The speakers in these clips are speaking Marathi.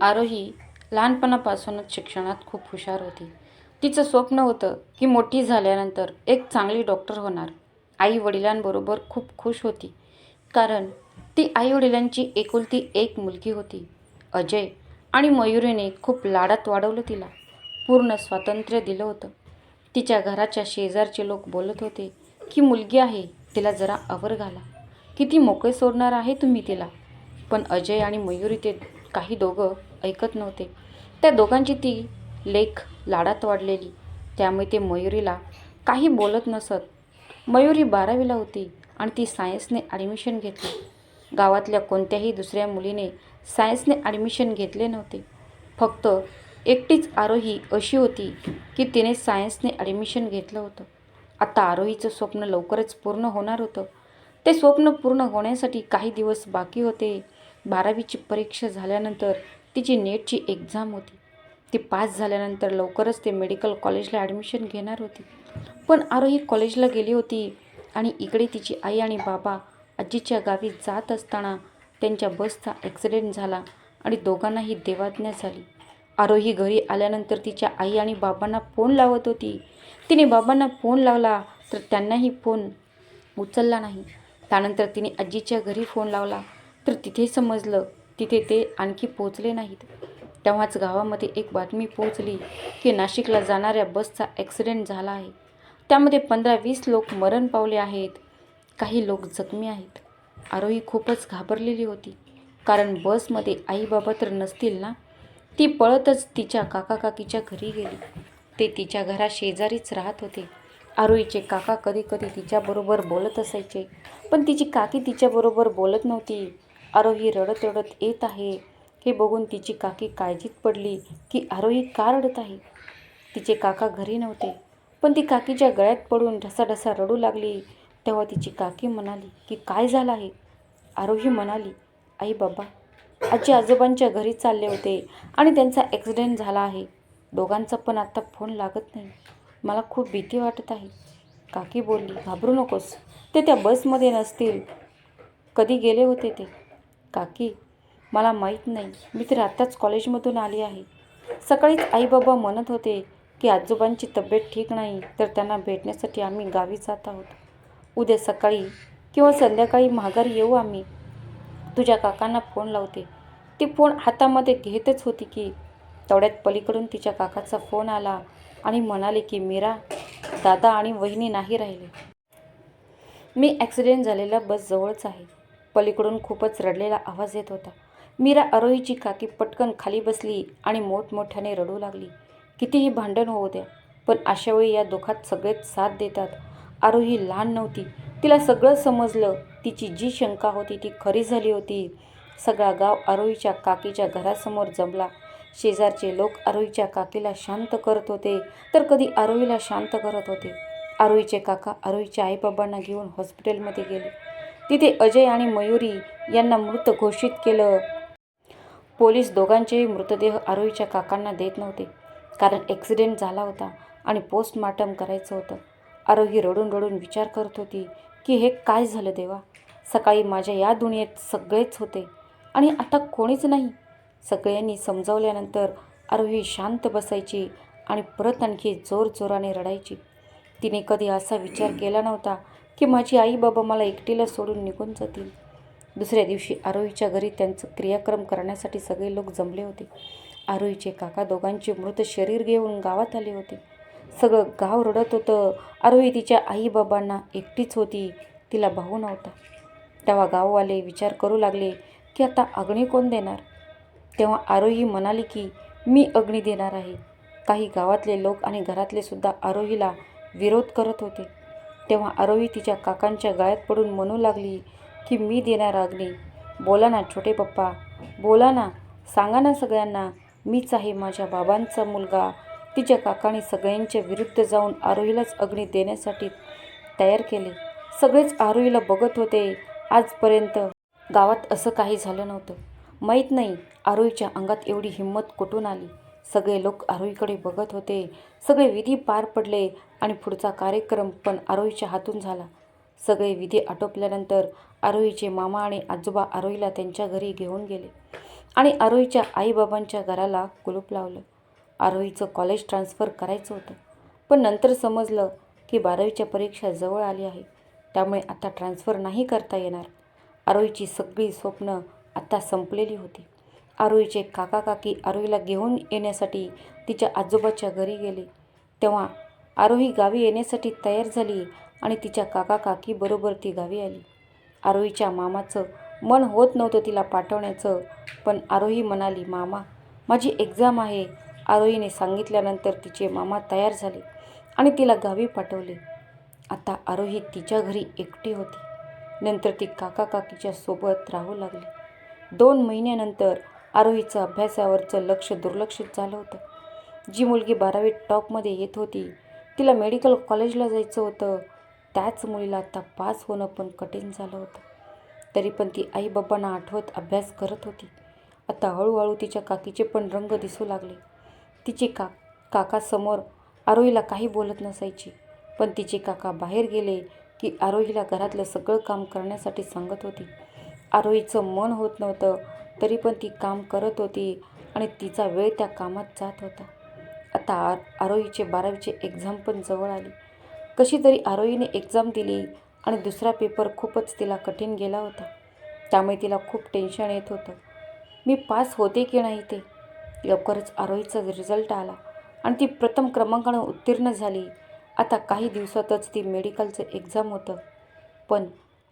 आरोही लहानपणापासूनच शिक्षणात खूप हुशार होती. तिचं स्वप्न होतं की मोठी झाल्यानंतर एक चांगली डॉक्टर होणार. आई वडिलांबरोबर खूप खुश होती. कारण ती आई वडिलांची एकुलती एक मुलगी होती. अजय आणि मयुरीने खूप लाडात वाढवलं तिला. पूर्ण स्वातंत्र्य दिलं होतं. तिच्या घराच्या शेजारचे लोक बोलत होते की मुलगी आहे तिला जरा आवर घाला. किती मोकळे सोडणार आहे तुम्ही तिला. पण अजय आणि मयुरी ते काही दोघं ऐकत नव्हते. त्या दोघांची ती लेख लाडात वाढलेली. त्यामुळे ते मयुरीला काही बोलत नसत. मयुरी बारावीला होती आणि ती सायन्सने ॲडमिशन घेतली. गावातल्या कोणत्याही दुसऱ्या मुलीने सायन्सने ॲडमिशन घेतले नव्हते. फक्त एकटीच आरोही अशी होती की तिने सायन्सने ॲडमिशन घेतलं होतं. आता आरोहीचं स्वप्न लवकरच पूर्ण होणार होतं. ते स्वप्न पूर्ण होण्यासाठी काही दिवस बाकी होते. बारावीची परीक्षा झाल्यानंतर तिची नेटची एक्झाम होती. ती पास झाल्यानंतर लवकरच ते मेडिकल कॉलेजला ॲडमिशन घेणार होती. पण आरोही कॉलेजला गेली होती आणि इकडे तिची आई आणि बाबा आजीच्या गावी जात असताना त्यांच्या बसचा ॲक्सिडेंट झाला आणि दोघांनाही देवाज्ञा झाली. आरोही घरी आल्यानंतर तिच्या आई आणि बाबांना फोन लावत होती. तिने बाबांना फोन लावला तर त्यांनाही फोन उचलला नाही. त्यानंतर तिने आजीच्या घरी फोन लावला. तर तिथे समजलं तिथे ते आणखी पोचले नाहीत. तेव्हाच गावामध्ये एक बातमी पोहोचली की नाशिकला जाणाऱ्या बसचा ॲक्सिडेंट झाला आहे. त्यामध्ये पंधरा वीस लोक मरण पावले आहेत. काही लोक जखमी आहेत. आरोही खूपच घाबरलेली होती. कारण बसमध्ये आई बाबा तर नसतील ना? ती पळतच तिच्या काका काकीच्या घरी गेली. ते तिच्या घरा शेजारीच राहत होते. आरोहीचे काका कधी कधी तिच्याबरोबर बोलत असायचे. पण तिची काकी तिच्याबरोबर बोलत नव्हती. आरोही रडत रडत येत आहे. हे बघून तिची काकी काळजीत पडली. की आरोही का रडत आहे? तिचे काका घरी नव्हते. पण ती काकीच्या गळ्यात पडून ढसाढसा रडू लागली. तेव्हा तिची काकी म्हणाली की काय झालं आहे? आरोही म्हणाली आई बाबा आजी आजोबांच्या घरी चालले होते आणि त्यांचा ॲक्सिडेंट झाला आहे. दोघांचा पण आत्ता फोन लागत नाही. मला खूप भीती वाटत आहे. काकी बोलली घाबरू नकोस. ते त्या बसमध्ये नसतील. कधी गेले होते ते? काकी मला माहीत नाही. मी तर आत्ताच कॉलेजमधून आली आहे. सकाळीच आई बाबा म्हणत होते की आजोबांची तब्येत ठीक नाही तर त्यांना भेटण्यासाठी आम्ही गावी जात आहोत. उद्या सकाळी किंवा संध्याकाळी माघारी येऊ आम्ही. तुझ्या काकांना फोन लावते. ती फोन हातामध्ये घेतच होती की तेवढ्यात पलीकडून तिच्या काकाचा फोन आला आणि म्हणाले की मीरा दादा आणि वहिनी नाही राहिले. मी ॲक्सिडेंट झालेल्या बस जवळच आहे. पलीकडून खूपच रडलेला आवाज येत होता. मीरा आरोहीची काकी पटकन खाली बसली आणि मोठमोठ्याने रडू लागली. कितीही भांडण होऊ द्या पण अशावेळी या दुःखात सगळेच साथ देतात. आरोही लहान नव्हती. तिला सगळं समजलं. तिची जी शंका होती ती खरी झाली होती. सगळा गाव आरोहीच्या काकीच्या घरासमोर जमला. शेजारचे लोक आरोहीच्या काकीला शांत करत होते तर कधी आरोहीला शांत करत होते. आरोहीचे काका आरोहीच्या आईबाबांना घेऊन हॉस्पिटलमध्ये गेले. तिथे अजय आणि मयुरी यांना मृत घोषित केलं. पोलीस दोघांचेही मृतदेह आरोहीच्या काकांना देत नव्हते. कारण ॲक्सिडेंट झाला होता आणि पोस्टमार्टम करायचं होतं. आरोही रडून रडून विचार करत होती की हे काय झालं देवा? सकाळी माझ्या या दुनियेत सगळेच होते आणि आता कोणीच नाही. सगळ्यांनी समजावल्यानंतर आरोही शांत बसायची आणि परत आणखी जोर जोराने रडायची. तिने कधी असा विचार केला नव्हता की माझी आई बाबा मला एकटीला सोडून निघून जातील. दुसऱ्या दिवशी आरोहीच्या घरी त्यांचं क्रियाक्रम करण्यासाठी सगळे लोक जमले होते. आरोहीचे काका दोघांचे मृत शरीर घेऊन गावात आले होते. सगळं गाव रडत होतं. आरोही तिच्या आईबाबांना एकटीच होती. तिला भाऊ नव्हता. तेव्हा गाववाले विचार करू लागले की आता अग्नी कोण देणार? तेव्हा आरोही म्हणाली की मी अग्नी देणार आहे. काही गावातले लोक आणि घरातले सुद्धा आरोहीला विरोध करत होते. तेव्हा आरोही तिच्या काकांच्या गळ्यात पडून म्हणू लागली की मी देणार अग्नी. बोला ना छोटे पप्पा. बोला ना. सांगा ना सगळ्यांना. मीच आहे माझ्या बाबांचा मुलगा. तिच्या काकाने सगळ्यांच्या विरुद्ध जाऊन आरोहीलाच अग्नी देण्यासाठी तयार केले. सगळेच आरोहीला बघत होते. आजपर्यंत गावात असं काही झालं नव्हतं. माहीत नाही आरोहीच्या अंगात एवढी हिंमत कुठून आली. सगळे लोक आरोहीकडे बघत होते. सगळे विधी पार पडले आणि पुढचा कार्यक्रम पण आरोहीच्या हातून झाला. सगळे विधी आटोपल्यानंतर आरोहीचे मामा आणि आजोबा आरोहीला त्यांच्या घरी घेऊन गेले आणि आरोहीच्या आईबाबांच्या घराला कुलूप लावलं. आरोहीचं कॉलेज ट्रान्सफर करायचं होतं पण नंतर समजलं की बारावीच्या परीक्षा जवळ आली आहे. त्यामुळे आता ट्रान्सफर नाही करता येणार. आरोहीची सगळी स्वप्न आता संपलेली होती. आरोहीचे काका काकी आरोहीला घेऊन येण्यासाठी तिच्या आजोबाच्या घरी गेले. तेव्हा आरोही गावी येण्यासाठी तयार झाली आणि तिच्या काका काकीबरोबर ती गावी आली. आरोहीच्या मामाचं मन होत नव्हतं तिला पाठवण्याचं पण आरोही म्हणाली मामा माझी एक्झाम आहे. आरोहीने सांगितल्यानंतर तिचे मामा तयार झाले आणि तिला गावी पाठवले. आता आरोही तिच्या घरी एकटी होती. नंतर ती काका काकीच्या सोबत राहू लागली. दोन महिन्यानंतर आरोहीचं अभ्यासावरचं लक्ष दुर्लक्षित झालं होतं. जी मुलगी बारावीत टॉपमध्ये येत होती तिला मेडिकल कॉलेजला जायचं होतं. त्याच मुलीला आता पास होणं पण कठीण झालं होतं. तरी पण ती आईबाबांना आठवत अभ्यास करत होती. आता हळूहळू तिच्या काकीचे पण रंग दिसू लागले. तिचे का काकासमोर आरोहीला काही बोलत नसायची. पण तिचे काका बाहेर गेले की आरोहीला घरातलं सगळं काम करण्यासाठी सांगत होती. आरोहीचं मन होत नव्हतं तरी पण ती काम करत होती आणि तिचा वेळ त्या कामात जात होता. आता आर आरोहीचे बारावीचे एक्झाम पण जवळ आली. कशी तरी आरोहीने एक्झाम दिली आणि दुसरा पेपर खूपच तिला कठीण गेला होता. त्यामुळे तिला खूप टेन्शन येत होतं. मी पास होते की नाही ते? लवकरच आरोहीचा रिझल्ट आला आणि ती प्रथम क्रमांकानं उत्तीर्ण झाली. आता काही दिवसातच ती मेडिकलचं एक्झाम होतं. पण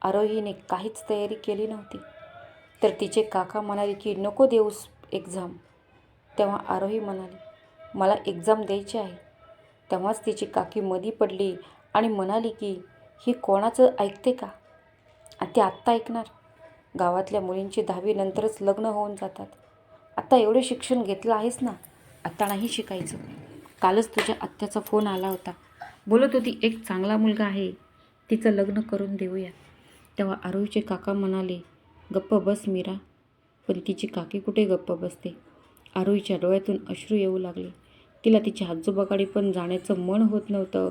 आरोहीने काहीच तयारी केली नव्हती. तर तिचे काका म्हणाले की नको देऊस एक्झाम तेव्हा आरोही म्हणाली मला एक्झाम द्यायची आहे. तेव्हाच तिची काकी मधी पडली आणि म्हणाली की ही कोणाचं ऐकते का? आणि ती आत्ता ऐकणार. गावातल्या मुलींची दहावी नंतरच लग्न होऊन जातात. आत्ता एवढे शिक्षण घेतलं आहेस ना आत्ता नाही शिकायचं. कालच तुझ्या आत्याचा फोन आला होता. बोलत होती एक चांगला मुलगा आहे तिचं लग्न करून देऊया तेव्हा आरोहीचे काका म्हणाले गप्प बस मीरा. पण तिची काकी कुठे गप्प बसते? आरोहीच्या डोळ्यातून अश्रू येऊ लागले. तिला तिच्या आजोबाकडे पण जाण्याचं मन होत नव्हतं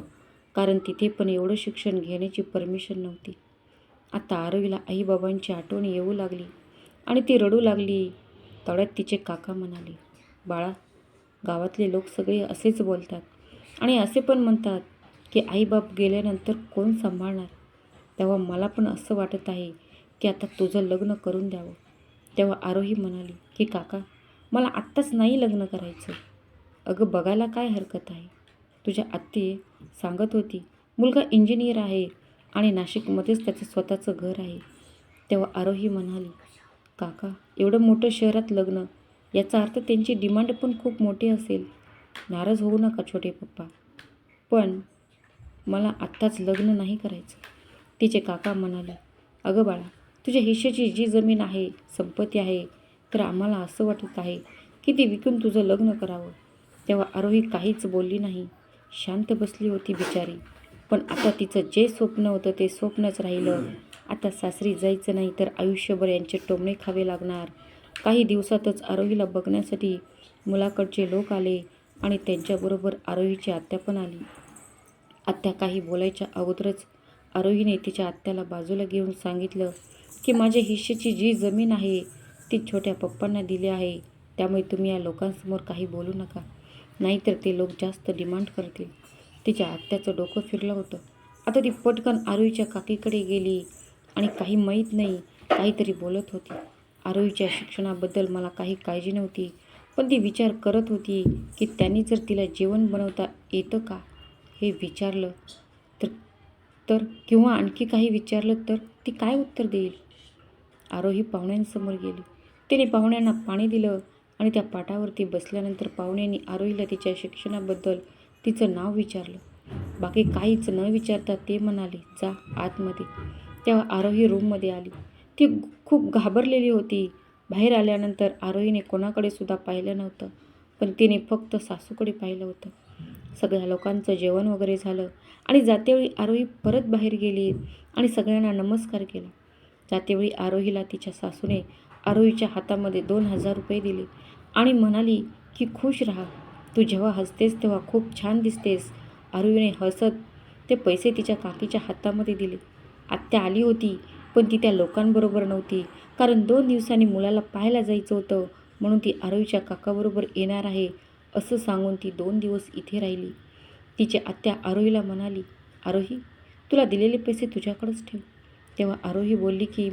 कारण तिथे पण एवढं शिक्षण घेण्याची परमिशन नव्हती. आता आरोहीला आईबाबांची आठवण येऊ लागली आणि ती रडू लागली. तळ्यात तिचे काका म्हणाले बाळा गावातले लोक सगळे असेच बोलतात आणि असे पण म्हणतात की आईबाप गेल्यानंतर कोण सांभाळणार? तेव्हा मला पण असं वाटत आहे की आता तुझं लग्न करून द्यावं. तेव्हा आरोही म्हणाली की काका मला आत्ताच नाही लग्न करायचं. अगं बघायला काय हरकत आहे? तुझ्या आत्ते सांगत होती मुलगा इंजिनियर आहे आणि नाशिकमध्येच त्याचं स्वतःचं घर आहे. तेव्हा आरोही म्हणाली काका एवढं मोठं शहरात लग्न याचा अर्थ त्यांची डिमांड पण खूप मोठी असेल. नाराज होऊ नका छोटे पप्पा. पण मला आत्ताच लग्न नाही करायचं. तिचे काका म्हणाले अगं बाळा तुझ्या हिश्श्याची जी जमीन आहे संपत्ती आहे तर आम्हाला असं वाटत आहे की ती विकून तुझं लग्न करावं. तेव्हा आरोही काहीच बोलली नाही. शांत बसली होती बिचारी. पण आता तिचं जे स्वप्न होतं ते स्वप्नच राहिलं. आता सासरी जायचं नाही तर आयुष्यभर यांचे टोमणे खावे लागणार. काही दिवसातच आरोहीला बघण्यासाठी मुलाकडचे लोक आले आणि त्यांच्याबरोबर आरोहीची आत्या पण आली. आत्या काही बोलायच्या अगोदरच आरोहीने तिच्या आत्याला बाजूला घेऊन सांगितलं की माझ्या हिश्शेची जी जमीन आहे ती छोट्या पप्पांना दिली आहे. त्यामुळे तुम्ही या लोकांसमोर काही बोलू नका. नाहीतर ते लोक जास्त डिमांड करतील. तिच्या आत्याचं डोकं फिरलं होतं. आता ती पटकन आरोईच्या काकीकडे गेली आणि काही माहीत नाही काहीतरी बोलत होती. आरोईच्या शिक्षणाबद्दल मला काही काळजी नव्हती पण ती विचार करत होती की त्यांनी जर तिला जेवण बनवता येतं का? हे विचारलं. तर किंवा आणखी काही विचारलं तर ती काय उत्तर देईल? आरोही पाहुण्यांसमोर गेली. तिने पाहुण्यांना पाणी दिलं आणि त्या पाटावरती बसल्यानंतर पाहुण्यांनी आरोहीला तिच्या शिक्षणाबद्दल तिचं नाव विचारलं. बाकी काहीच न विचारता ते म्हणाले जा आतमध्ये. तेव्हा आरोही रूममध्ये आली. ती खूप घाबरलेली होती. बाहेर आल्यानंतर आरोहीने कोणाकडे सुद्धा पाहिलं नव्हतं पण तिने फक्त सासूकडे पाहिलं होतं. सगळ्या लोकांचं जेवण वगैरे झालं. आणि जातेवेळी आरोही परत बाहेर गेली आणि सगळ्यांना नमस्कार केला. जातेवेळी आरोहीला तिच्या सासूने आरोहीच्या हातामध्ये दोन हजार रुपये दिले आणि म्हणाली की खुश राहा. तू जेव्हा हसतेस तेव्हा खूप छान दिसतेस. आरोहीने हसत ते पैसे तिच्या काकीच्या हातामध्ये दिले. आत्या आली होती पण ती त्या लोकांबरोबर नव्हती कारण दोन दिवसांनी मुलाला पाहायला जायचं होतं म्हणून ती आरोहीच्या काकाबरोबर येणार आहे असं सांगून ती दोन दिवस इथे राहिली. तिची आत्या आरोहीला म्हणाली आरोही तुला दिलेले पैसे तुझ्याकडंच ठेव. तेव्हा आरोही बोलली की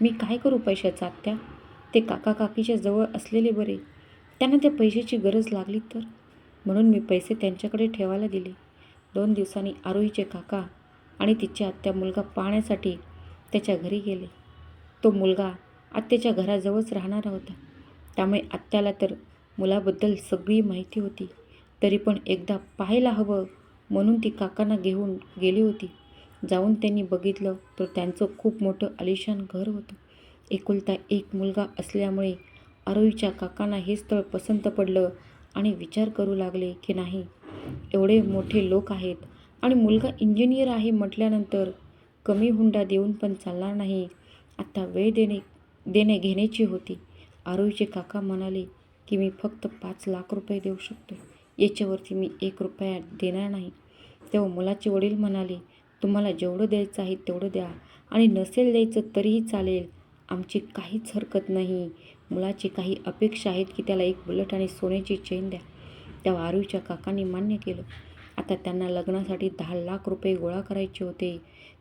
मी काय करू पैशाचा आत्या? ते काका काकीच्या जवळ असलेले बरे. त्यांना त्या पैशाची गरज लागली तर? म्हणून मी पैसे त्यांच्याकडे ठेवायला दिले. दोन दिवसांनी आरोहीचे काका आणि तिची आत्या मुलगा पाहण्यासाठी त्याच्या घरी गेले. तो मुलगा आत्याच्या घराजवळच राहणारा होता. त्यामुळे आत्याला तर मुलाबद्दल सगळी माहिती होती. तरी पण एकदा पाहायला हवं म्हणून ती काकांना घेऊन गेली होती. जाऊन त्यांनी बघितलं तर त्यांचं खूप मोठं आलिशान घर होतं. एकुलता एक मुलगा असल्यामुळे आरोईच्या काकांना हे स्थळ पसंत पडलं आणि विचार करू लागले की नाही एवढे मोठे लोक आहेत आणि मुलगा इंजिनियर आहे म्हटल्यानंतर कमी हुंडा देऊन पण चालणार नाही. आता वेळ देणे देणे घेण्याची होती. आरोईचे काका म्हणाले की मी फक्त पाच लाख रुपये देऊ शकतो. याच्यावरती मी एक रुपया देणार नाही. तेव्हा मुलाचे वडील म्हणाले तुम्हाला जेवढं द्यायचं आहे तेवढं द्या. आणि नसेल द्यायचं तरीही चालेल. आमची काहीच हरकत नाही. मुलाची काही अपेक्षा आहेत की त्याला एक बुलेट आणि सोन्याची चेन द्या. तेव्हा आरुईच्या काकांनी मान्य केलं. आता त्यांना लग्नासाठी दहा लाख रुपये गोळा करायचे होते.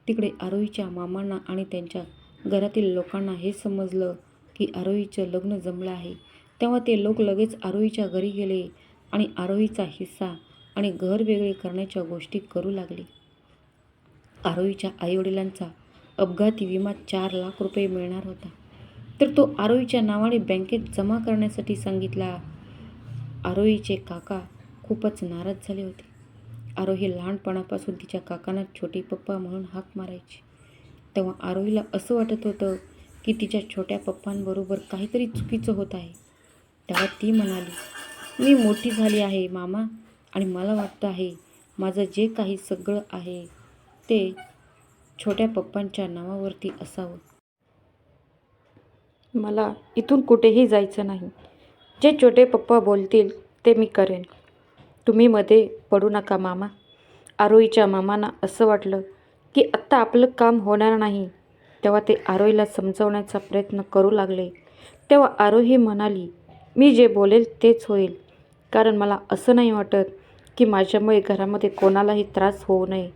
तिकडे आरोहीच्या मामांना आणि त्यांच्या घरातील लोकांना हे समजलं की आरोहीचं लग्न जमलं आहे. तेव्हा ते लोक लगेच आरोहीच्या घरी गेले आणि आरोहीचा हिस्सा आणि घर वेगळे करण्याच्या गोष्टी करू लागले. आरोहीच्या आईवडिलांचा अपघाती विमा चार लाख रुपये मिळणार होता. तर तो आरोहीच्या नावाने बँकेत जमा करण्यासाठी सांगितला. आरोहीचे काका खूपच नाराज झाले होते. आरोही लहानपणापासून तिच्या काकांना छोटी पप्पा म्हणून हाक मारायची. तेव्हा आरोहीला असं वाटत होतं की तिच्या छोट्या पप्पांबरोबर काहीतरी चुकीचं होत आहे. तेव्हा ती म्हणाली मी मोठी झाली आहे मामा आणि मला वाटतं आहे माझं जे काही सगळं आहे ते छोट्या पप्पांच्या नावावरती असावं. मला इथून कुठेही जायचं नाही. जे छोटे पप्पा बोलतील ते मी करेन. तुम्ही मध्ये पडू नका मामा. आरोईच्या मामांना असं वाटलं की आत्ता आपलं काम होणार नाही. तेव्हा ते आरोईला समजवण्याचा प्रयत्न करू लागले. तेव्हा आरोही म्हणाली मी जे बोलेल तेच होईल. कारण मला असं नाही वाटत की माझ्यामुळे घरामध्ये कोणालाही त्रास होऊ नये.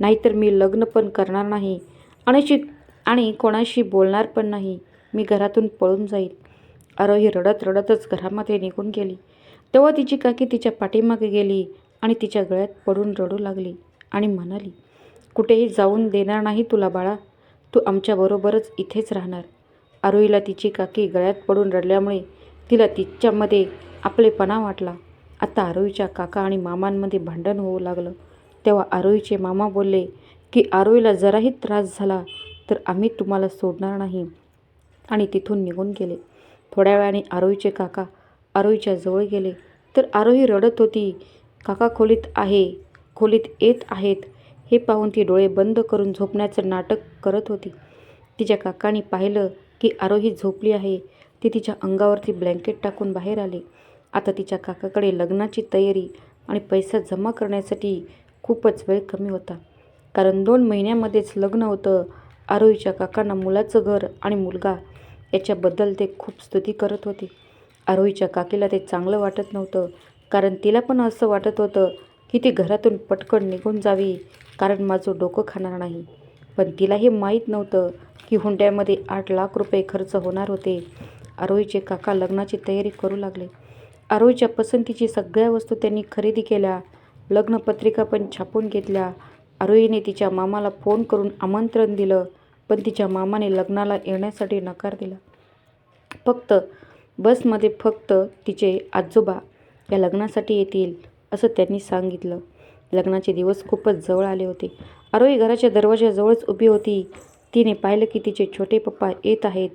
नाहीतर मी लग्न पण करणार नाही. आणि आणि कोणाशी बोलणार पण नाही. मी घरातून पळून जाईल. आरोही रडत रडतच घरामध्ये निघून गेली. तेव्हा तिची काकी तिच्या पाठीमागे गेली आणि तिच्या गळ्यात पडून रडू लागली आणि म्हणाली कुठेही जाऊन देणार नाही तुला बाळा. तू आमच्याबरोबरच इथेच राहणार. आरोहीला तिची काकी गळ्यात पडून रडल्यामुळे तिला तिच्यामध्ये आपलेपणा वाटला. आता आरोहीच्या काका आणि मामांमध्ये भांडण होऊ लागलं. तेव्हा आरोहीचे मामा बोलले की आरोहीला जराही त्रास झाला तर आम्ही तुम्हाला सोडणार नाही. आणि तिथून निघून गेले. थोड्या वेळाने आरोहीचे काका आरोहीच्या जवळ गेले. तर आरोही रडत होती काका खोलीत आहे खोलीत येत आहेत. हे पाहून ती डोळे बंद करून झोपण्याचं नाटक करत होती. तिच्या काकांनी पाहिलं की आरोही झोपली आहे. ती तिच्या अंगावरती ब्लँकेट टाकून बाहेर आली. आता तिच्या काकाकडे लग्नाची तयारी आणि पैसा जमा करण्यासाठी खूपच वेळ कमी होता. कारण दोन महिन्यामध्येच लग्न होतं. आरोहीच्या काकांना मुलाचं घर आणि मुलगा याच्याबद्दल ते खूप स्तुती करत होते. आरोहीच्या काकीला ते चांगलं वाटत नव्हतं. कारण तिला पण असं वाटत होतं की ती घरातून पटकन निघून जावी कारण माझं डोकं खाणार नाही. पण तिला हे माहीत नव्हतं की हुंड्यामध्ये आठ लाख रुपये खर्च होणार होते. आरोहीचे काका लग्नाची तयारी करू लागले. आरोहीच्या पसंतीची सगळ्या वस्तू त्यांनी खरेदी केल्या. लग्नपत्रिका पण छापून घेतल्या. आरोहीने तिच्या मामाला फोन करून आमंत्रण दिलं पण तिच्या मामाने लग्नाला येण्यासाठी नकार दिला. फक्त बसमध्ये फक्त तिचे आजोबा या लग्नासाठी येतील असं त्यांनी सांगितलं. लग्नाचे दिवस खूपच जवळ आले होते. आरोही घराच्या दरवाजाजवळच उभी होती. तिने पाहिलं की तिचे छोटे पप्पा येत आहेत.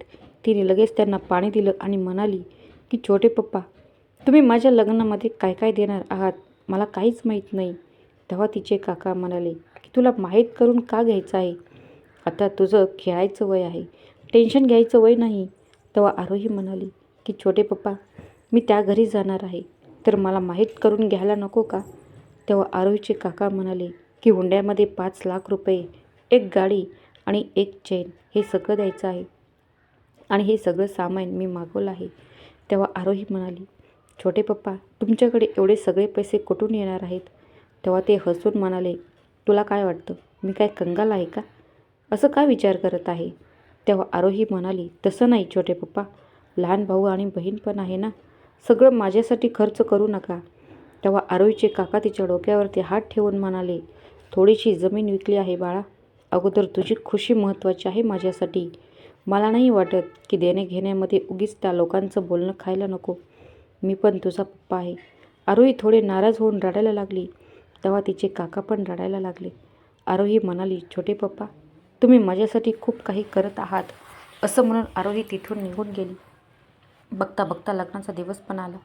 तिने लगेच त्यांना पाणी दिलं आणि म्हणाली की छोटे पप्पा तुम्ही माझ्या लग्नामध्ये काय काय देणार आहात? मला काहीच माहीत नाही. तेव्हा तिचे काका म्हणाले की तुला माहीत करून का घ्यायचं आहे? आता तुझं खेळायचं वय आहे. टेन्शन घ्यायचं वय नाही. तेव्हा आरोही म्हणाली की छोटे पप्पा मी त्या घरी जाणार आहे. तर मला माहीत करून घ्यायला नको का? तेव्हा आरोहीचे काका म्हणाले की हुंड्यामध्ये पाच लाख रुपये एक गाडी आणि एक चेन हे सगळं द्यायचं आहे. आणि हे सगळं सामान मी मागवलं आहे. तेव्हा आरोही म्हणाली छोटे पप्पा तुमच्याकडे एवढे सगळे पैसे कुठून येणार आहेत? तेव्हा ते हसून म्हणाले तुला काय वाटतं? मी काय कंगाल आहे का? असं का विचार करत आहे? तेव्हा आरोही म्हणाली तसं नाही छोटे पप्पा लहान भाऊ आणि बहीण पण आहे ना? सगळं माझ्यासाठी खर्च करू नका. तेव्हा आरोहीचे काका तिच्या डोक्यावरती हात ठेवून म्हणाले थोडीशी जमीन विकली आहे बाळा. अगोदर तुझी खुशी महत्त्वाची आहे माझ्यासाठी. मला नाही वाटत की देण्याघेण्यामध्ये उगीच त्या लोकांचं बोलणं खायला नको. मी पण तुझा पप्पा आहे. आरोही थोडे नाराज होऊन रडायला लागली. तेव्हा तिचे काका पण रडायला लागले. आरोही म्हणाली छोटे पप्पा तुम्ही माझ्यासाठी खूप काही करत आहात. असं म्हणून आरोही तिथून निघून गेली. बघता बघता लग्नाचा दिवस पण आला.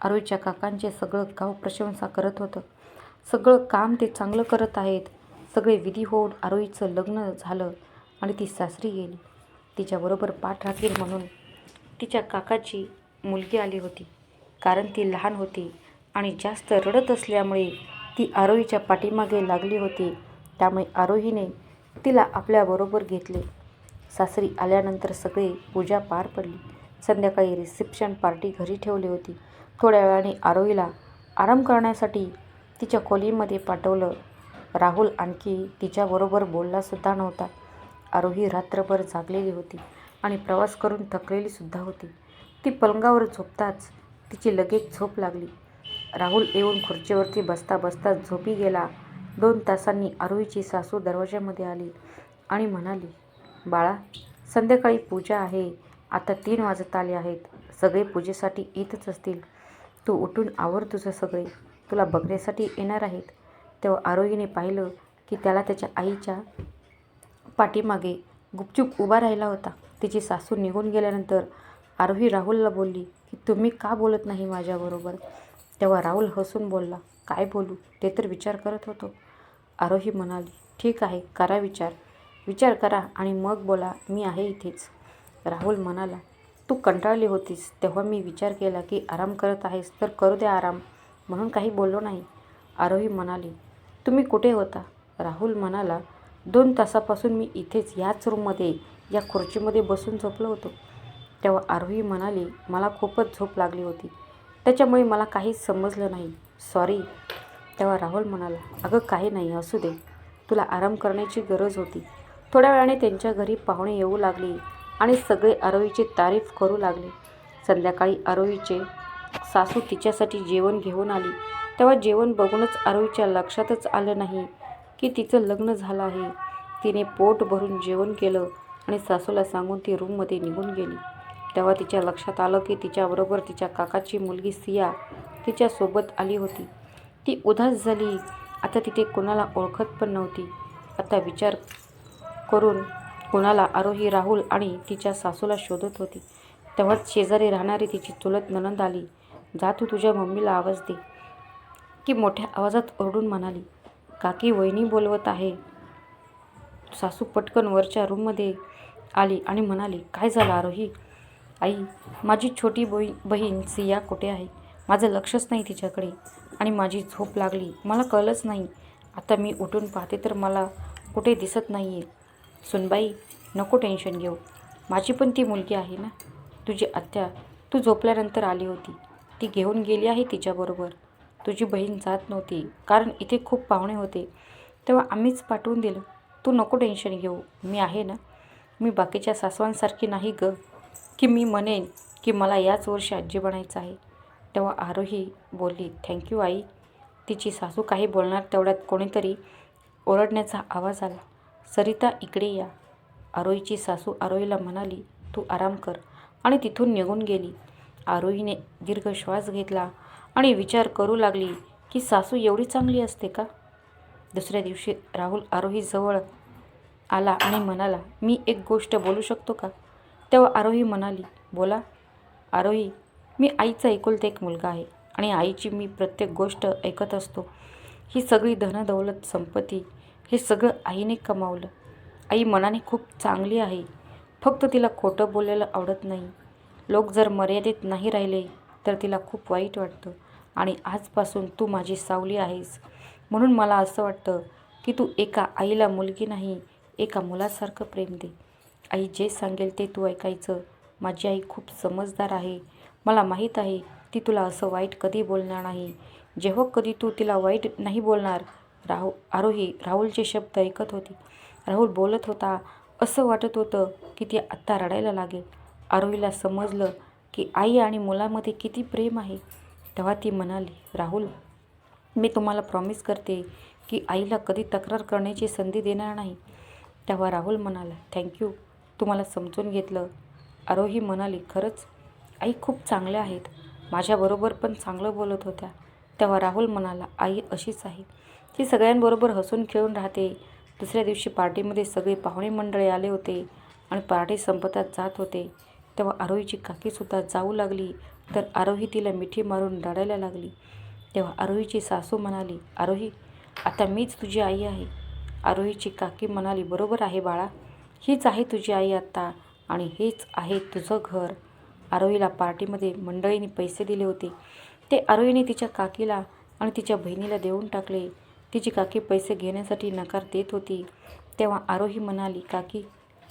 आरोहीच्या काकांचे सगळं गाव प्रशंसा करत होतं. सगळं काम ते चांगलं करत आहेत. सगळे विधी होऊन आरोहीचं लग्न झालं आणि ती सासरी गेली. तिच्याबरोबर पाठ राखील म्हणून तिच्या काकाची मुलगी आली होती. कारण ती लहान होती आणि जास्त रडत असल्यामुळे ती आरोहीच्या पाठीमागे लागली होती. त्यामुळे आरोहीने तिला आपल्याबरोबर घेतले. सासरी आल्यानंतर सगळे पूजा पार पडली. संध्याकाळी रिसेप्शन पार्टी घरी ठेवली होती. थोड्या वेळाने आरोहीला आराम करण्यासाठी तिच्या खोलीमध्ये पाठवलं. राहुल आणखी तिच्याबरोबर बोललासुद्धा नव्हता. आरोही रात्रभर जागलेली होती आणि प्रवास करून थकलेलीसुद्धा होती. ती पलंगावर झोपताच तिची लगेच झोप लागली. राहुल येऊन खुर्चीवरती बसता बसता झोपी गेला. दोन तासांनी आरोहीची सासू दरवाजामध्ये आली आणि म्हणाली बाळा संध्याकाळी पूजा आहे. आता तीन वाजत आले आहेत. सगळे पूजेसाठी येतच असतील. तू उठून आवर तुझं सगळे. तुला बघण्यासाठी येणार आहेत. तेव्हा आरोहीने पाहिलं की त्याला त्याच्या आईच्या पाठीमागे गुपचूप उभा राहिला होता. तिची सासू निघून गेल्यानंतर आरोही राहुलला बोलली की तुम्ही का बोलत नाही माझ्याबरोबर? तेव्हा राहुल हसून बोलला काय बोलू? ते तर विचार करत होतो. आरोही म्हणाली ठीक आहे करा विचार. विचार करा आणि मग बोला मी आहे इथेच. राहुल म्हणाला तू कंटाळली होतीस. तेव्हा मी विचार केला की आराम करत आहेस तर करू दे आराम. म्हणून काही बोललो नाही. आरोही म्हणाली तुम्ही कुठे होता? राहुल म्हणाला दोन तासापासून मी इथेच याच रूममध्ये या खुर्चीमध्ये बसून झोपलो होतो. तेव्हा आरोही म्हणाली मला खूपच झोप लागली होती. त्याच्यामुळे मला काहीच समजलं नाही. सॉरी. तेव्हा राहुल म्हणाला अगं काही नाही असू दे. तुला आराम करण्याची गरज होती. थोड्या वेळाने त्यांच्या घरी पाहुणे येऊ लागले आणि सगळे आरोहीची तारीफ करू लागले. संध्याकाळी आरोहीचे सासू तिच्यासाठी जेवण घेऊन आली. तेव्हा जेवण बघूनच आरोहीच्या लक्षातच आलं नाही. की तिचं लग्न झालं आहे. तिने पोट भरून जेवण केलं आणि सासूला सांगून ती रूममध्ये निघून गेली. तेव्हा तिच्या लक्षात आलं की तिच्याबरोबर तिच्या काकाची मुलगी सिया तिच्यासोबत आली होती. ती उदास झाली. आता तिथे कोणाला ओळखत पण नव्हती. आता विचार करून कोणाला आरोही राहुल आणि तिच्या सासूला शोधत होती. तेव्हाच शेजारी राहणारी तिची चुलत ननंद आली. जा तू तुझ्या मम्मीला आवाज दे. की मोठ्या आवाजात ओरडून म्हणाली काकी वहिनी बोलवत आहे. सासू पटकन वरच्या रूममध्ये आली आणि म्हणाली काय झालं आरोही? आई माझी छोटी बोई बहीण सिया कुठे आहे? माझं लक्षच नाही तिच्याकडे आणि माझी झोप लागली. मला कळलंच नाही. आता मी उठून पाहते तर मला कुठे दिसत नाही आहे सुनबाई नको टेन्शन घेऊ. माझी पण ती मुलगी आहे ना? तुझी आत्या तू झोपल्यानंतर आली होती. ती घेऊन गेली आहे तिच्याबरोबर. तुझी बहीण जात नव्हती कारण इथे खूप पाहुणे होते. तेव्हा आम्हीच पाठवून दिलं तू नको टेन्शन घेऊ मी आहे ना? मी बाकीच्या सासवांसारखी नाही ग. की मी म्हणेन की मला याच वर्षी आजी बनायचं आहे. तेव्हा आरोही बोलली थँक्यू आई. तिची सासू काही बोलणार तेवढ्यात कोणीतरी ओरडण्याचा आवाज आला. सरिता इकडे या. आरोहीची सासू आरोहीला म्हणाली तू आराम कर. आणि तिथून निघून गेली. आरोहीने दीर्घ श्वास घेतला आणि विचार करू लागली की सासू एवढी चांगली असते का? दुसऱ्या दिवशी राहुल आरोहीजवळ आला आणि म्हणाला मी एक गोष्ट बोलू शकतो का? तेव्हा आरोही म्हणाली बोला. आरोही मी आईचा एकुलता एक मुलगा आहे आणि आईची मी प्रत्येक गोष्ट ऐकत असतो. ही सगळी धनदौलत संपत्ती हे सगळं आईने कमावलं. आई मनाने खूप चांगली आहे. फक्त तिला खोटं बोलायला आवडत नाही. लोक जर मर्यादित नाही राहिले तर तिला खूप वाईट वाटतं. आणि आजपासून तू माझी सावली आहेस. म्हणून मला असं वाटतं की तू एका आईला मुलगी नाही एका मुलासारखं प्रेम दे. आई जे सांगेल ते तू ऐकायचं. माझी आई खूप समजदार आहे. मला माहीत आहे ती तुला असं वाईट कधी बोलणार नाही. जेव्हा कधी तू तिला वाईट नाही बोलणार राहू आरोही राहुलचे शब्द ऐकत होती. राहुल बोलत होता असं वाटत होतं की ती आत्ता रडायला लागेल. आरोहीला समजलं की आई आणि मुलामध्ये किती प्रेम आहे. तेव्हा ती म्हणाली राहुल मी तुम्हाला प्रॉमिस करते की आईला कधी तक्रार करण्याची संधी देणार नाही. तेव्हा राहुल म्हणाला थँक्यू तुम्हाला समजून घेतलं. आरोही म्हणाली खरंच आई खूप चांगल्या आहेत. माझ्याबरोबर पण चांगलं बोलत होत्या. तेव्हा राहुल म्हणाला आई अशीच आहे. ती सगळ्यांबरोबर हसून खेळून राहते. दुसऱ्या दिवशी पार्टीमध्ये सगळे पाहुणे मंडळी आले होते आणि पार्टी संपतात जात होते. तेव्हा आरोहीची काकीसुद्धा जाऊ लागली. तर आरोही तिला मिठी मारून रडायला लागली. तेव्हा आरोहीची सासू म्हणाली आरोही आता मीच तुझी आई आहे. आरोहीची काकी म्हणाली बरोबर आहे बाळा हीच आहे तुझी आई आत्ता आणि हेच आहे तुझं घर. आरोहीला पार्टीमध्ये मंडळीने पैसे दिले होते. ते आरोहीने तिच्या काकीला आणि तिच्या बहिणीला देऊन टाकले. तिची काकी पैसे घेण्यासाठी नकार देत होती. तेव्हा आरोही म्हणाली काकी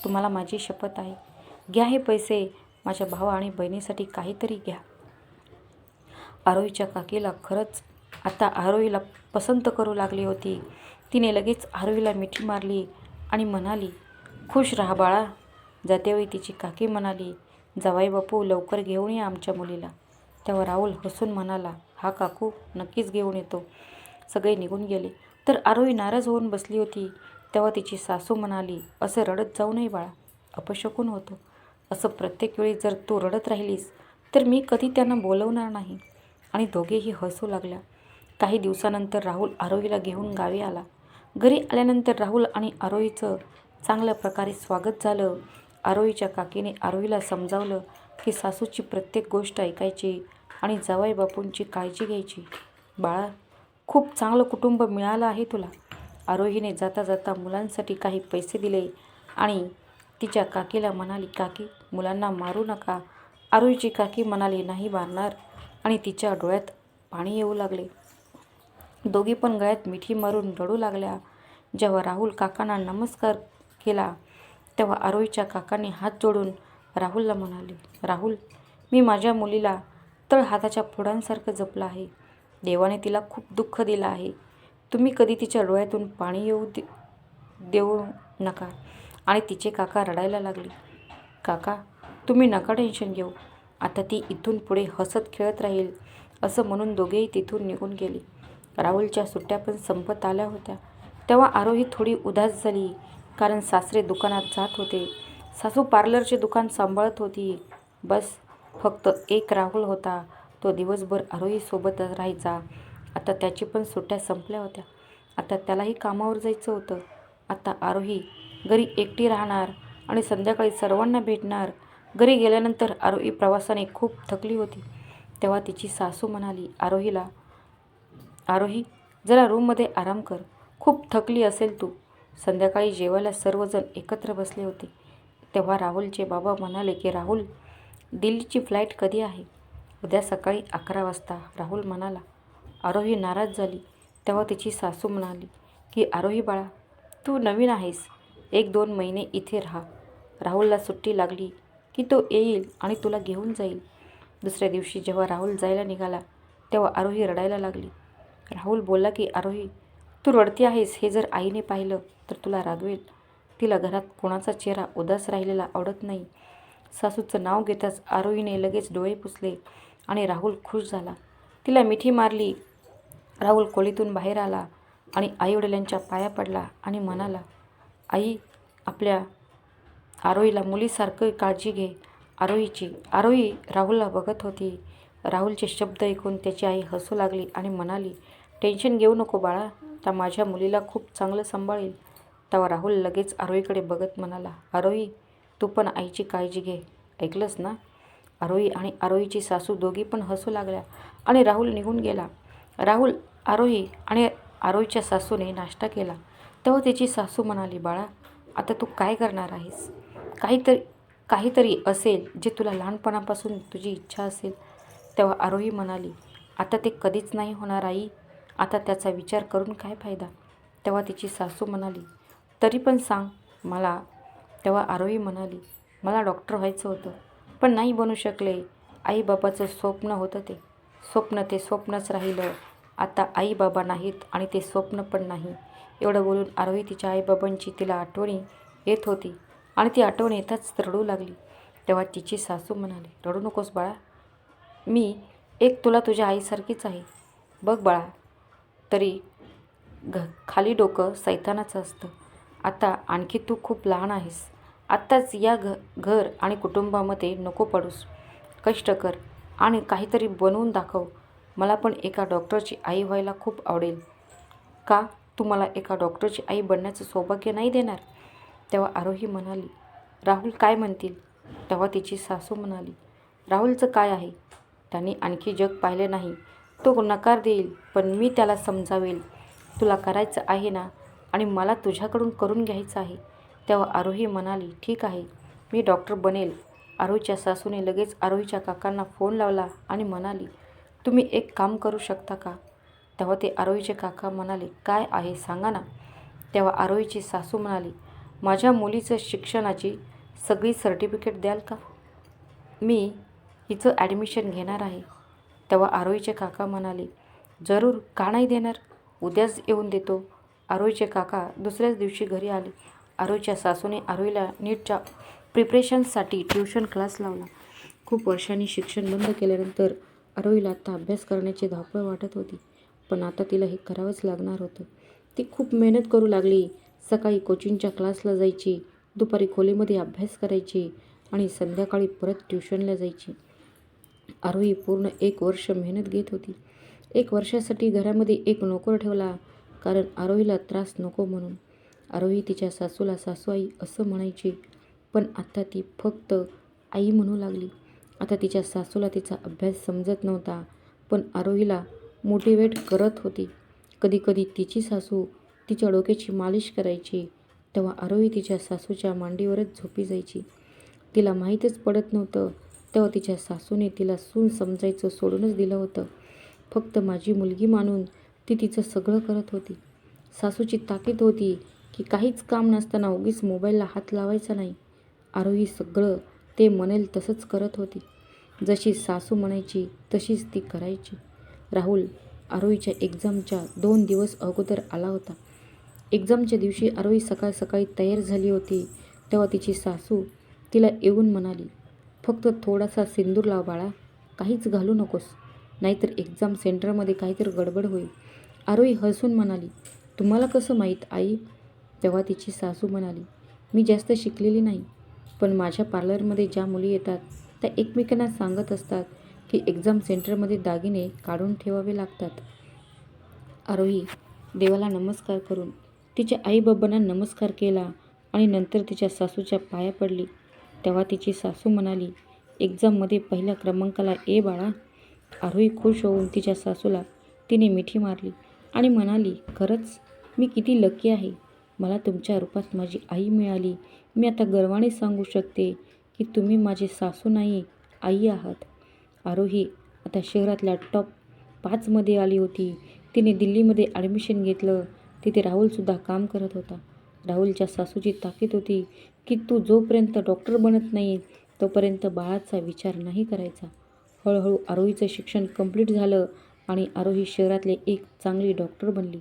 तुम्हाला माझी शपथ आहे. घ्या हे पैसे माझ्या भावा आणि बहिणीसाठी काहीतरी घ्या. आरोहीच्या काकीला खरंच आता आरोहीला पसंत करू लागली होती. तिने लगेच आरोहीला मिठी मारली आणि म्हणाली खुश राहा बाळा. जातेवेळी तिची काकी म्हणाली जावाई बापू लवकर घेऊन या आमच्या मुलीला. तेव्हा राहुल हसून म्हणाला हा काकू नक्कीच घेऊन येतो. सगळे निघून गेले. तर आरोही नाराज होऊन बसली होती. तेव्हा तिची सासू म्हणाली असं रडत जाऊ नये बाळा अपशकून होतो. असं प्रत्येक वेळी जर तू रडत राहिलीस तर मी कधी त्यांना बोलवणार नाही. आणि दोघेही हसू लागल्या. काही दिवसानंतर राहुल आरोहीला घेऊन गावी आला. घरी आल्यानंतर राहुल आणि आरोहीचं चांगल्या प्रकारे स्वागत झालं. आरोहीच्या काकीने आरोहीला समजावलं की सासूची प्रत्येक गोष्ट ऐकायची आणि जावई बापूंची काळजी घ्यायची. बाळा खूप चांगलं कुटुंब मिळालं आहे तुला. आरोहीने जाता जाता मुलांसाठी काही पैसे दिले आणि तिच्या काकीला म्हणाली काकी मुलांना मारू नका. आरुईची काकी म्हणाली नाही मारणार आणि तिच्या डोळ्यात पाणी येऊ लागले. दोघी पण गळ्यात मिठी मारून रडू लागल्या. जेव्हा राहुल काकांना नमस्कार केला तेव्हा आरोईच्या काकांनी हात जोडून राहुलला म्हणाले राहुल मी माझ्या मुलीला तळ हाताच्या फोडांसारखं जपलं आहे. देवाने तिला खूप दुःख दिलं आहे. तुम्ही कधी तिच्या डोळ्यातून पाणी येऊ दे देऊ नका. आणि तिचे काका रडायला लागले. काका तुम्ही नका टेन्शन घेऊ. आता ती इथून पुढे हसत खेळत राहील असं म्हणून दोघेही तिथून निघून गेले. राहुलच्या सुट्ट्या पण संपत आल्या होत्या. तेव्हा आरोही थोडी उदास झाली कारण सासरे दुकानात जात होते. सासू पार्लरचे दुकान सांभाळत होती. बस फक्त एक राहुल होता. तो दिवसभर आरोहीसोबतच राहायचा. आता त्याची पण सुट्ट्या संपल्या होत्या. आता त्यालाही कामावर जायचं होतं. आता आरोही घरी एकटी राहणार आणि संध्याकाळी सर्वांना भेटणार. घरी गेल्यानंतर आरोही प्रवासाने खूप थकली होती. तेव्हा तिची सासू म्हणाली आरोहीला आरोही जरा रूममध्ये आराम कर. खूप थकली असेल तू. संध्याकाळी जेवायला सर्वजण एकत्र बसले होते. तेव्हा राहुलचे बाबा म्हणाले की राहुल दिल्लीची फ्लाईट कधी आहे? उद्या सकाळी अकरा वाजता. राहुल म्हणाला आरोही नाराज झाली. तेव्हा तिची सासू म्हणाली की आरोही बाळा तू नवीन आहेस. एक दोन महिने इथे राहा. राहुलला सुट्टी लागली की तो येईल आणि तुला घेऊन जाईल. दुसऱ्या दिवशी जेव्हा राहुल जायला निघाला तेव्हा आरोही रडायला लागली. राहुल बोलला की आरोही तू रडती आहेस हे जर आईने पाहिलं तर तुला रागवेल. तिला घरात कोणाचा चेहरा उदास राहिलेला आवडत नाही. सासूचं नाव घेताच आरोहीने लगेच डोळे पुसले आणि राहुल खुश झाला. तिला मिठी मारली. राहुल खोलीतून बाहेर आला आणि आईवडिलांच्या पाया पडला आणि म्हणाला आई आपल्या आरोहीला मुलीसारखं काळजी घे. आरोहीची आरोही राहुलला बघत होती. राहुलचे शब्द ऐकून त्याची आई हसू लागली आणि म्हणाली टेन्शन घेऊ नको बाळा त्या माझ्या मुलीला खूप चांगलं सांभाळेल तेव्हा राहुल लगेच आरोहीकडे बघत म्हणाला आरोही तू पण आईची काळजी घे. ऐकलंस ना? आरोही आणि आरोहीची सासू दोघी पण हसू लागल्या आणि राहुल निघून गेला. राहुल आरोही आणि आरोहीच्या सासूने नाश्ता केला. तेव्हा हो त्याची सासू म्हणाली बाळा आता तू काय करणार आहेस? काहीतरी काहीतरी असेल जे तुला लहानपणापासून तुझी इच्छा असेल. तेव्हा आरोही म्हणाली आता ते कधीच नाही होणार आई. आता त्याचा विचार करून काय फायदा? तेव्हा तिची सासू म्हणाली तरी पण सांग मला. तेव्हा आरोही म्हणाली मला डॉक्टर व्हायचं होतं पण नाही बनू शकले. आईबाबाचं स्वप्न होतं ते. स्वप्न ते स्वप्नच राहिलं. आता आईबाबा नाहीत आणि ते स्वप्न पण नाही. एवढं बोलून आरोही तिच्या आईबाबांची तिला आठवणी येत होती आणि ती आठवण येताच रडू लागली. तेव्हा तिची सासू म्हणाली रडू नकोस बाळा. मी एक तुला तुझ्या आईसारखीच आहे. बघ बाळा तरी घ खाली डोकं सैतानाचं असतं. आता आणखी तू खूप लहान आहेस. आत्ताच या घ घर आणि कुटुंबामध्ये नको पडूस. कष्ट कर आणि काहीतरी बनवून दाखव. मला पण एका डॉक्टरची आई व्हायला खूप आवडेल. का? तू मला एका डॉक्टरची आई बनण्याचं सौभाग्य नाही देणार? तेव्हा आरोही म्हणाली राहुल काय म्हणतील? तेव्हा तिची सासू म्हणाली राहुलचं काय आहे? त्यांनी आणखी जग पाहिले नाही. तो नकार देईल पण मी त्याला समजावेल. तुला करायचं आहे ना? आणि मला तुझ्याकडून करून घ्यायचं आहे. तेव्हा आरोही म्हणाली ठीक आहे मी डॉक्टर बनेल. आरोहीच्या सासूने लगेच आरोहीच्या काकांना फोन लावला आणि म्हणाली तुम्ही एक काम करू शकता का? तेव्हा ते आरोहीचे काका म्हणाले काय आहे? सांगा ना. तेव्हा आरोहीची सासू म्हणाली माझ्या मुलीचं शिक्षणाची सगळी सर्टिफिकेट द्याल का? मी हिचं ॲडमिशन घेणार आहे. तेव्हा आरोहीचे काका म्हणाले जरूर. का नाही देणार? उद्याच येऊन देतो. आरोहीचे काका दुसऱ्याच दिवशी घरी आले. आरोहीच्या सासूने आरोहीला नीटच्या प्रिपरेशनसाठी ट्युशन क्लास लावला. खूप वर्षांनी शिक्षण बंद केल्यानंतर आरोहीला आता अभ्यास करण्याची धावपळ वाटत होती. पण आता तिला हे करावंच लागणार होतं. ती खूप मेहनत करू लागली. सकाळी कोचिंगच्या क्लासला जायची दुपारी खोलीमध्ये अभ्यास करायची आणि संध्याकाळी परत ट्युशनला जायची. आरोही पूर्ण एक वर्ष मेहनत घेत होती. एक वर्षासाठी घरामध्ये एक नोकर ठेवला कारण आरोहीला त्रास नको म्हणून. आरोही तिच्या सासूला सासूआई असं म्हणायची पण आता ती फक्त आई म्हणू लागली. आता तिच्या सासूला तिचा अभ्यास समजत नव्हता पण आरोहीला मोटिवेट करत होती. कधीकधी तिची सासू तिच्या डोक्याची मालिश करायची तेव्हा आरोही तिच्या सासूच्या मांडीवरच झोपी जायची. तिला माहीतच पडत नव्हतं तेव्हा तिच्या सासूने तिला सून समजायचं सोडूनच दिलं होतं. फक्त माझी मुलगी मानून ती तिचं सगळं करत होती. सासूची ताकीद होती की काहीच काम नसताना उगीच मोबाईलला हात लावायचा नाही. आरोही सगळं ते म्हणेल तसंच करत होती. जशी सासू म्हणायची तशीच ती करायची. राहुल आरोहीच्या एक्झामच्या दोन दिवस अगोदर आला होता. एक्झामच्या दिवशी आरोही सकाळ सकाळी तयार झाली होती तेव्हा तिची सासू तिला येऊन म्हणाली फक्त थोडासा सिंदूर लाव बाळा काहीच घालू नकोस नाहीतर एक्झाम सेंटरमध्ये काहीतरी गडबड होईल. आरोही हसून म्हणाली तुम्हाला कसं माहीत आई? तेव्हा तिची सासू म्हणाली मी जास्त शिकलेली नाही पण माझ्या पार्लरमध्ये ज्या मुली येतात त्या एकमेकांना सांगत असतात की एक्झाम सेंटरमध्ये दागिने काढून ठेवावे लागतात. आरोही देवाला नमस्कार करून तिच्या आईबाबांना नमस्कार केला आणि नंतर तिच्या सासूच्या पाया पडली. तेव्हा तिची सासू म्हणाली एक्झाममध्ये पहिल्या क्रमांकाला ए बाळा. आरोही खुश होऊन तिच्या सासूला तिने मिठी मारली आणि म्हणाली खरंच मी किती लकी आहे. मला तुमच्या रूपात माझी आई मिळाली. मी आता गर्वाने सांगू शकते की तुम्ही माझे सासू नाही आई आहात. आरोही आता शहरातल्या टॉप पाचमध्ये आली होती. तिने दिल्लीमध्ये ॲडमिशन घेतलं. तिथे राहुलसुद्धा काम करत होता. राहुलच्या सासूची ताकीद होती की तू जोपर्यंत डॉक्टर बनत नाही तोपर्यंत बाळाचा विचार नाही करायचा. हळूहळू आरोहीचं शिक्षण कंप्लीट झालं आणि आरोही शहरातले एक चांगली डॉक्टर बनली.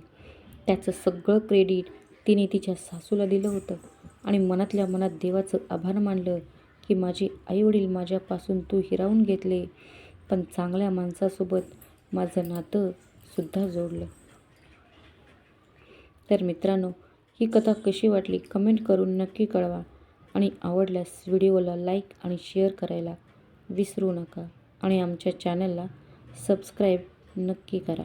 त्याचं सगळं क्रेडिट तिने तिच्या सासूला दिलं होतं आणि मनातल्या मनात देवाचं आभार मानलं. की माझे आईवडील माझ्यापासून तू हिरावून घेतले पण चांगल्या माणसासोबत माझं नातं सुद्धा जोडलं. तर मित्रांनो ही कथा कशी वाटली कमेंट करून नक्की कळवा आणि आवडल्यास व्हिडिओला लाईक आणि शेअर करायला विसरू नका आणि आमच्या चॅनलला सबस्क्राईब नक्की करा.